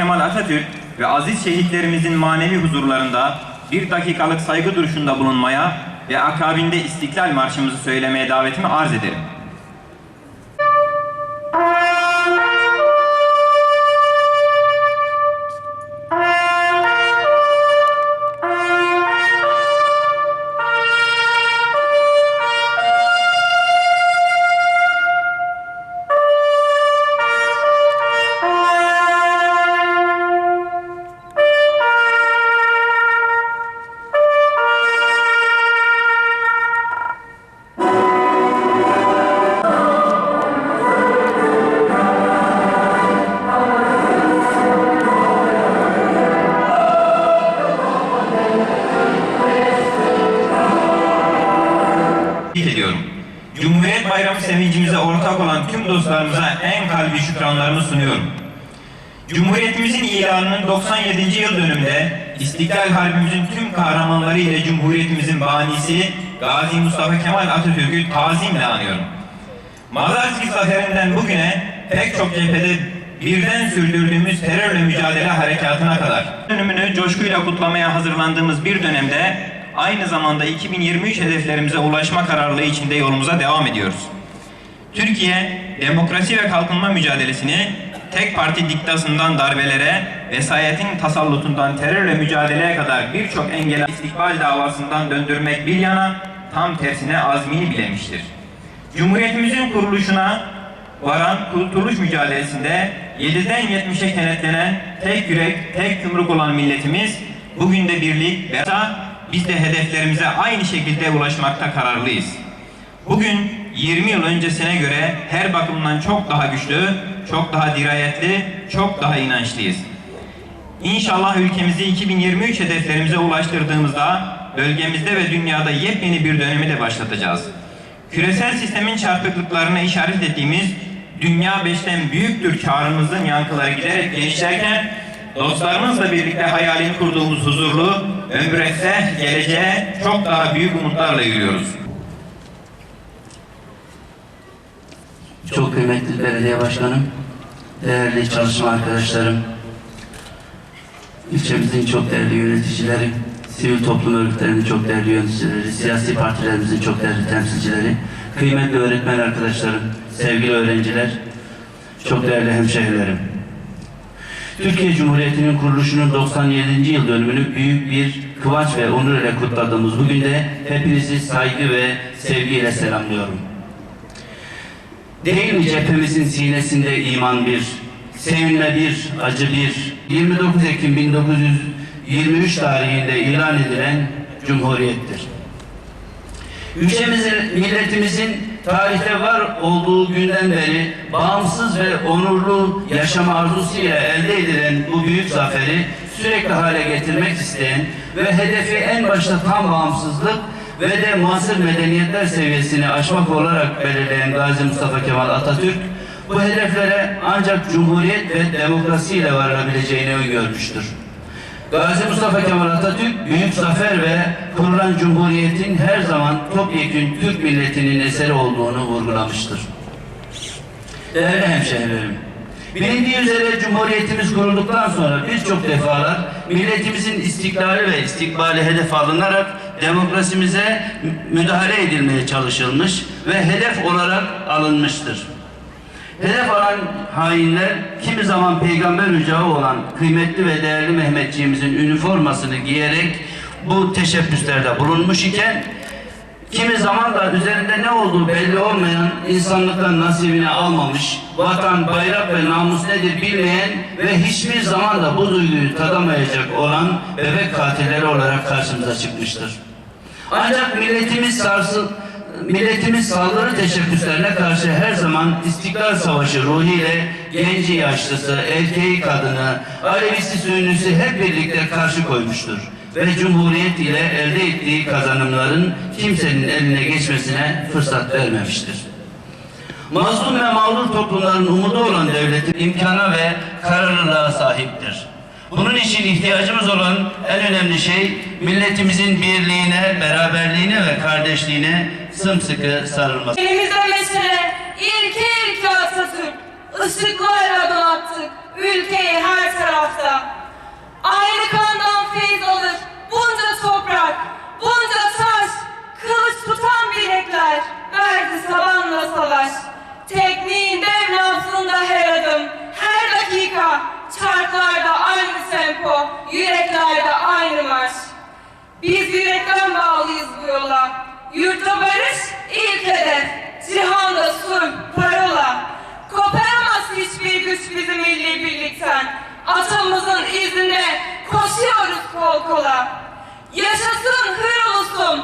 Kemal Atatürk ve aziz şehitlerimizin manevi huzurlarında bir dakikalık saygı duruşunda bulunmaya ve akabinde İstiklal Marşımızı söylemeye davetimi arz ederim. Ediyorum. Cumhuriyet Bayramı sevincimize ortak olan tüm dostlarımıza en kalbi şükranlarımı sunuyorum. Cumhuriyetimizin ilanının 97. yıl dönümünde İstiklal Harbimizin tüm kahramanları ile Cumhuriyetimizin banisi Gazi Mustafa Kemal Atatürk'ü tazimle anıyorum. Malazgirt zaferinden bugüne pek çok cephede birden sürdürdüğümüz terörle mücadele harekatına kadar dönümünü coşkuyla kutlamaya hazırlandığımız bir dönemde aynı zamanda 2023 hedeflerimize ulaşma kararlılığı içinde yolumuza devam ediyoruz. Türkiye, demokrasi ve kalkınma mücadelesini tek parti diktasından darbelere, vesayetin tasallutundan terörle mücadeleye kadar birçok engel istikbal davasından döndürmek bir yana tam tersine azmini bilemiştir. Cumhuriyetimizin kuruluşuna varan kurtuluş mücadelesinde 7'den 70'e kenetlenen tek yürek, tek yumruk olan milletimiz bugün de birlik ve biz de hedeflerimize aynı şekilde ulaşmakta kararlıyız. Bugün 20 yıl öncesine göre her bakımdan çok daha güçlü, çok daha dirayetli, çok daha inançlıyız. İnşallah ülkemizi 2023 hedeflerimize ulaştırdığımızda bölgemizde ve dünyada yepyeni bir dönemi de başlatacağız. Küresel sistemin çarpıklıklarına işaret ettiğimiz dünya beşten büyüktür çağrımızın yankıları giderek genişlerken dostlarımızla birlikte hayalini kurduğumuz huzurlu, ömretse geleceğe çok daha büyük umutlarla yürüyoruz. Çok kıymetli belediye başkanım, değerli çalışma arkadaşlarım, ilçemizin çok değerli yöneticileri, sivil toplum örgütlerinin çok değerli yöneticileri, siyasi partilerimizin çok değerli temsilcileri, kıymetli öğretmen arkadaşlarım, sevgili öğrenciler, çok değerli hemşehrilerim. Türkiye Cumhuriyeti'nin kuruluşunun 97. yıl dönümünü büyük bir kıvanç ve onur ile kutladığımız bugün de hepinizi saygı ve sevgiyle selamlıyorum. Değil mi cephemizin sinesinde iman bir, sevinme bir, acı bir, 29 Ekim 1923 tarihinde ilan edilen Cumhuriyettir. Ülkemizin, milletimizin tarihte var olduğu günden beri bağımsız ve onurlu yaşam arzusuyla elde edilen bu büyük zaferi sürekli hale getirmek isteyen ve hedefi en başta tam bağımsızlık ve de muasır medeniyetler seviyesini aşmak olarak belirleyen Gazi Mustafa Kemal Atatürk bu hedeflere ancak cumhuriyet ve demokrasi ile varılabileceğini öngörmüştür. Gazi Mustafa Kemal Atatürk büyük zafer ve kurulan cumhuriyetin her zaman topyekün Türk milletinin eseri olduğunu vurgulamıştır. Değerli hemşehrilerim, bilindiği üzere Cumhuriyetimiz kurulduktan sonra birçok defalar milletimizin istiklali ve istikbali hedef alınarak demokrasimize müdahale edilmeye çalışılmış ve hedef olarak alınmıştır. Hedef alan hainler kimi zaman peygamber ücağı olan kıymetli ve değerli Mehmetçiğimizin üniformasını giyerek bu teşebbüslerde bulunmuş iken kimi zaman da üzerinde ne olduğu belli olmayan insanlıktan nasibini almamış, vatan, bayrak ve namus nedir bilmeyen ve hiçbir zaman da bu duyguyu tadamayacak olan bebek katilleri olarak karşımıza çıkmıştır. Ancak milletimiz sarsıl, milletimiz saldırı teşebbüslerine karşı her zaman İstiklal Savaşı ruhiyle genci yaşlısı, erkeği kadını, Alevisi Sünnisi hep birlikte karşı koymuştur. Ve Cumhuriyet ile elde ettiği kazanımların kimsenin eline geçmesine fırsat vermemiştir. Mazlum ve mağdur toplumların umudu olan devletin imkana ve kararlılığa sahiptir. Bunun için ihtiyacımız olan en önemli şey milletimizin birliğine, beraberliğine ve kardeşliğine sımsıkı sarılması. Elimizde mesele ilki ilki Atatürk. ışıklarla donattık ülkeyi her tarafta. Aynı kandan feyiz alır bunca toprak, bunca taş, kılıç tutan bilekler verdi sabanla savaş. Tekniğin dev nabzında her adım, her tempo, yüreklerde aynı marş. Biz yürekten bağlıyız bu yola. Yurtta barış ilk hedef. Cihanda sulh, parola. Koparamaz hiçbir güç bizi milli birlikten. Atamızın izinde koşuyoruz kol kola. Yaşasın hır ulusum,